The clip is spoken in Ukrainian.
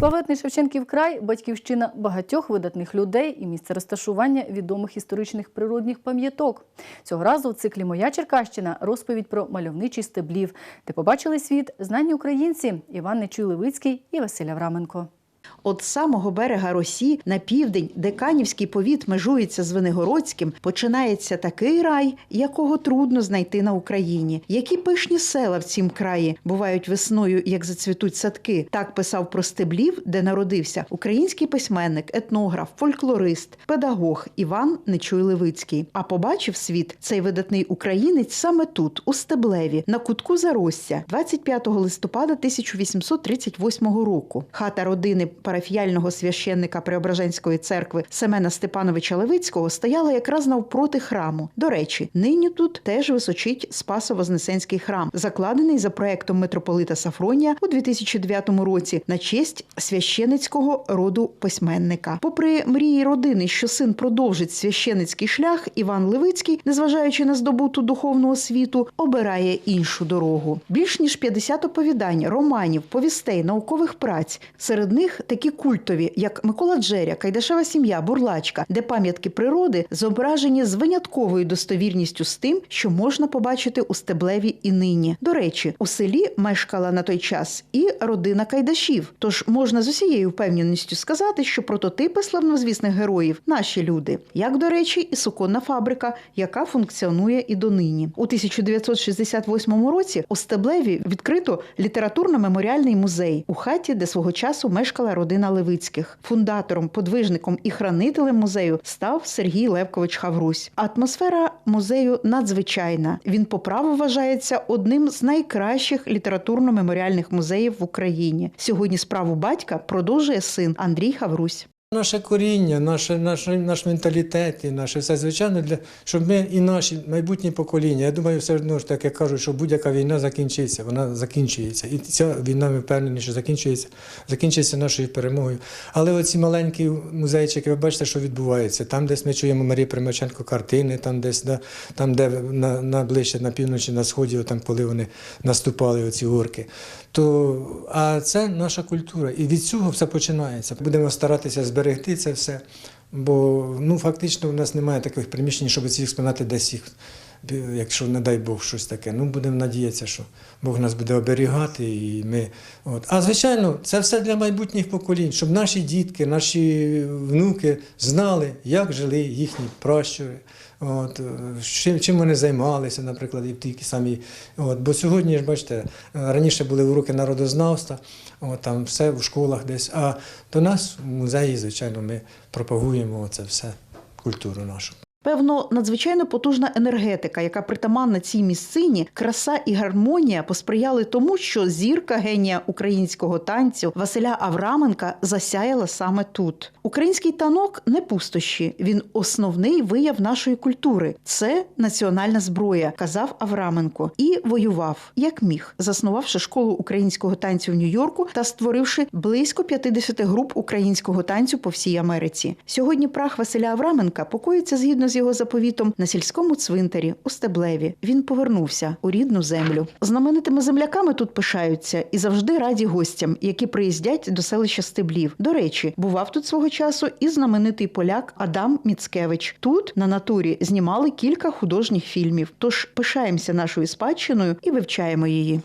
Славетний Шевченків край батьківщина багатьох видатних людей і місце розташування відомих історичних природних пам'яток. Цього разу в циклі Моя Черкащина розповідь про мальовничий стеблів, де побачили світ знані українці Іван Нечуй Левицький і Василь Авраменко. От самого берега Росі на південь, де Канівський повіт межується з Венигородським, починається такий рай, якого трудно знайти на Україні. Які пишні села в цім краї бувають весною, як зацвітуть садки. Так писав про стеблів, де народився український письменник, етнограф, фольклорист, педагог Іван Нечуй Левицький. А побачив світ цей видатний українець саме тут, у Стеблеві, на кутку Заросся, 25 листопада 1838 року. Хата родини парафіяльного священника Преображенської церкви Семена Степановича Левицького стояла якраз навпроти храму. До речі, нині тут теж височить Спасо-Вознесенський храм, закладений за проектом митрополита Сафронія у 2009 році на честь священицького роду письменника. Попри мрії родини, що син продовжить священицький шлях, Іван Левицький, незважаючи на здобуту духовну освіту, обирає іншу дорогу. Більш ніж 50 оповідань, романів, повістей, наукових праць. Серед них такі культові, як Микола Джеря, Кайдашева сім'я, Бурлачка, де пам'ятки природи зображені з винятковою достовірністю з тим, що можна побачити у Стеблеві і нині. До речі, у селі мешкала на той час і родина Кайдашів. Тож можна з усією впевненістю сказати, що прототипи славнозвісних героїв наші люди, як до речі, і суконна фабрика, яка функціонує і донині. У 1968 році у Стеблеві відкрито літературно-меморіальний музей у хаті, де свого часу мешкала родина Левицьких. Фундатором, подвижником і хранителем музею став Сергій Левкович Хаврусь. Атмосфера музею надзвичайна. Він по праву вважається одним з найкращих літературно-меморіальних музеїв в Україні. Сьогодні справу батька продовжує син Андрій Хаврусь. Наше коріння, наше, наш, наш менталітет і наше все звичайно для щоб ми і наші майбутні покоління. Я думаю, все одно ж таки кажуть, що будь-яка війна закінчиться, вона закінчується. І ця війна, ми впевнені, що закінчується, закінчиться нашою перемогою. Але оці маленькі музейчики, ви бачите, що відбувається. Там, десь ми чуємо Марії Примаченко картини, там десь да, там, де на, на ближче на півночі, на сході, там, коли вони наступали, оці орки. То, а це наша культура. І від цього все починається. Будемо старатися зберегти це все. Бо ну, фактично у нас немає таких приміщень, щоб ці експонати десь їх, якщо не дай Бог щось таке. Ну, будемо надіятися, що Бог нас буде оберігати. І ми, от. А звичайно, це все для майбутніх поколінь, щоб наші дітки, наші внуки знали, як жили їхні пращури. От, чим, чим вони займалися, наприклад, і в тій самій. От, бо сьогодні ж бачите, раніше були уроки народознавства, от, там все в школах десь. А до нас в музеї, звичайно, ми пропагуємо це все, культуру нашу. Певно, надзвичайно потужна енергетика, яка притаманна цій місцині, краса і гармонія посприяли тому, що зірка генія українського танцю Василя Авраменка засяяла саме тут. Український танок не пустощі, він основний вияв нашої культури. Це національна зброя, казав Авраменко, і воював як міг, заснувавши школу українського танцю в Нью-Йорку та створивши близько 50 груп українського танцю по всій Америці. Сьогодні прах Василя Авраменка покоїться згідно з його заповітом на сільському цвинтарі у Стеблеві. Він повернувся у рідну землю. Знаменитими земляками тут пишаються і завжди раді гостям, які приїздять до селища Стеблів. До речі, бував тут свого часу і знаменитий поляк Адам Міцкевич. Тут на натурі знімали кілька художніх фільмів. Тож пишаємося нашою спадщиною і вивчаємо її.